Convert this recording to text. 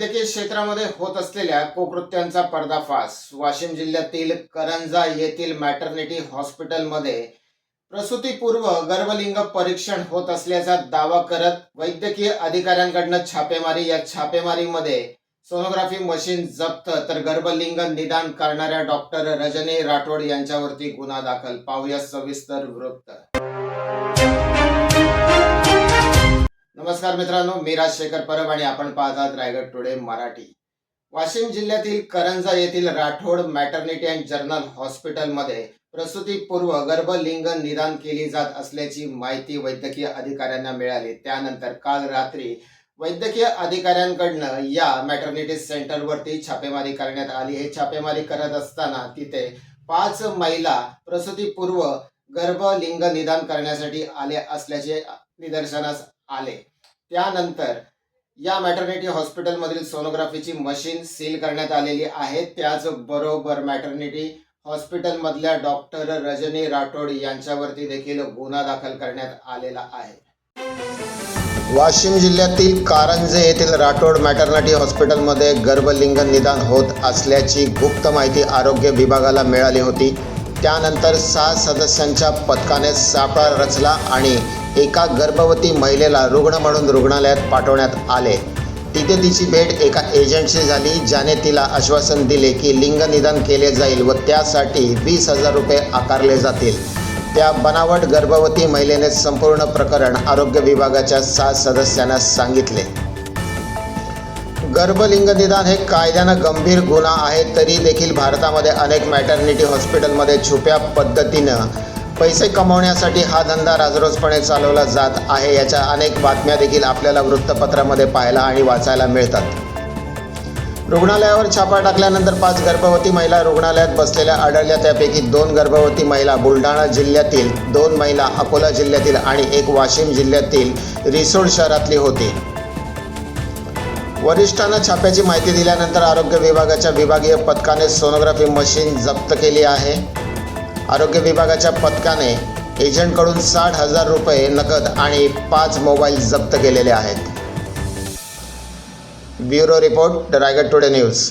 वैद्यकीय क्षेत्रामध्ये होत असलेल्या कुकृत्यांचा पर्दाफाश वाशिम जिल्ह्यातील करंजा येथील मॅटर्निटी हॉस्पिटलमध्ये प्रसूतीपूर्व गर्भलिंग परीक्षण होत असल्याचा दावा करत वैद्यकीय अधिकाऱ्यांकडनं छापेमारी या छापेमारीमध्ये सोनोग्राफी मशीन जप्त तर गर्भलिंग निदान करणाऱ्या डॉक्टर रजनी राठोड यांच्यावरती गुन्हा दाखल. पाहूया सविस्तर वृत्त. नमस्कार मित्रांनो मी राजशेखर परब आणि आपण पाहतात रायगड टुडे मराठी. वाशिम जिल्ह्यातील करंजा येथील राठोड मॅटर्निटी अँड जर्नल हॉस्पिटलमध्ये प्रसूतीपूर्व गर्भलिंग निदान केली जात असल्याची माहिती वैद्यकीय अधिकाऱ्यांना मिळाली. त्यानंतर काल रात्री वैद्यकीय अधिकाऱ्यांकडनं या मॅटर्निटी सेंटरवरती छापेमारी करण्यात आली. हे छापेमारी करत असताना तिथे पाच महिला प्रसूतीपूर्व गर्भलिंग निदान करण्यासाठी आले असल्याचे निदर्शनास आले. त्यानंतर या मॅटर्निटी हॉस्पिटलमधील सोनोग्राफीची मशीन सील करण्यात आलेली आहे. त्याचबरोबर मॅटर्निटी हॉस्पिटलमधल्या डॉक्टर रजनी राठोड यांच्यावरती देखील गुन्हा दाखल करण्यात आलेला आहे. वाशिम जिल्ह्यातील कारंजे येथील राठोड मॅटर्निटी हॉस्पिटलमध्ये गर्भलिंग निदान होत असल्याची गुप्त माहिती आरोग्य विभागाला मिळाली होती. त्यानंतर सहा सदस्यांच्या पथकाने सापळा रचला आणि एका गर्भवती महिलेला रुग्ण म्हणून रुग्णालयात पाठवण्यात आले. तिथे तिची भेट एका एजंटशी झाली ज्याने तिला आश्वासन दिले की लिंग निदान केले जाईल व त्यासाठी वीस हजार रुपये आकारले जातील. त्या बनावट गर्भवती महिलेने संपूर्ण प्रकरण आरोग्य विभागाच्या सात सदस्यांना सांगितले. गर्भलिंग निदान हे कायद्यानं गंभीर गुन्हा आहे तरी देखील भारतामध्ये अनेक मॅटर्निटी हॉस्पिटलमध्ये छुप्या पद्धतीनं पैसे कमवण्यासाठी हा धंदा राजरोजपणे चालवला जात आहे याच्या अनेक बातम्या देखील आपल्याला वृत्तपत्रामध्ये पाहायला आणि वाचायला मिळतात. रुग्णालयावर छापा टाकल्यानंतर पाच गर्भवती महिला रुग्णालयात बसलेल्या आढळल्या. त्यापैकी दोन गर्भवती महिला बुलढाणा जिल्ह्यातील दोन महिला अकोला जिल्ह्यातील आणि एक वाशिम जिल्ह्यातील रिसोड शहरातली होती. वरिष्ठांना छाप्याची माहिती दिल्यानंतर आरोग्य विभागाच्या विभागीय पथकाने सोनोग्राफी मशीन जप्त केली आहे. आरोग्य विभागाच्या पथकाने एजंटकडून साठ हजार रुपये नगद आणि पाच मोबाईल जप्त केलेले आहेत. Bureau report the Raigad today news.